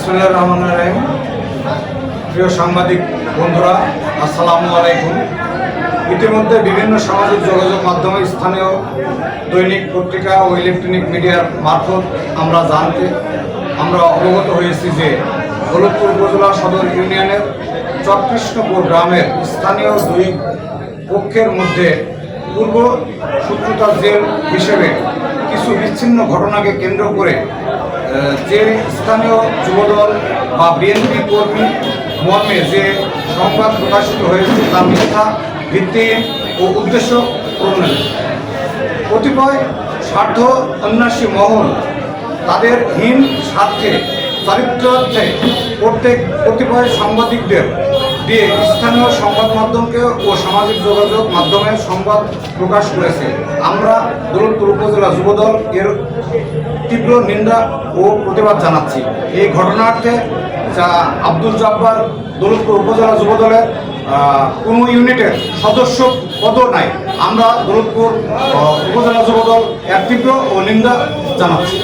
বিসমুল্লাহ রহমান রাহিম প্রিয় সাংবাদিক বন্ধুরা, আসসালামু আলাইকুম। ইতিমধ্যে বিভিন্ন সামাজিক যোগাযোগ মাধ্যমে স্থানীয় দৈনিক পত্রিকা ও ইলেকট্রনিক মিডিয়ার মারফত আমরা জানতে, আমরা অবগত হয়েছি যে দৌলতপুর উপজেলা সদর ইউনিয়নের চকৃষ্ণপুর গ্রামের স্থানীয় দুই পক্ষের মধ্যে পূর্ব শত্রুতা জেল হিসেবে কিছু বিচ্ছিন্ন ঘটনাকে কেন্দ্র করে যে স্থানীয় যুবদল বা বিএনপি কর্মী মর্মে যে সংবাদ প্রকাশিত হয়েছে তা মিথ্যা ভিত্তিহীন ও উদ্দেশ্য প্রণোদিত কতিপয় স্বার্থ অন্যাসী মহল তাদের হীন স্বার্থে চারিত্রার্থে প্রত্যেক কতিপয় সাংবাদিকদের দিয়ে স্থানীয় সংবাদ মাধ্যমকে ও সামাজিক যোগাযোগ মাধ্যমে সংবাদ প্রকাশ করেছে। আমরা দৌলতপুর উপজেলা যুবদল এর তীব্র নিন্দা ও প্রতিবাদ জানাচ্ছি। এই ঘটনার্থে যা আব্দুল জব্বার দৌলতপুর উপজেলা যুবদলের কোনো ইউনিটের সদস্য পদ নাই। আমরা দৌলতপুর উপজেলা যুবদল এর তীব্র ও নিন্দা জানাচ্ছি।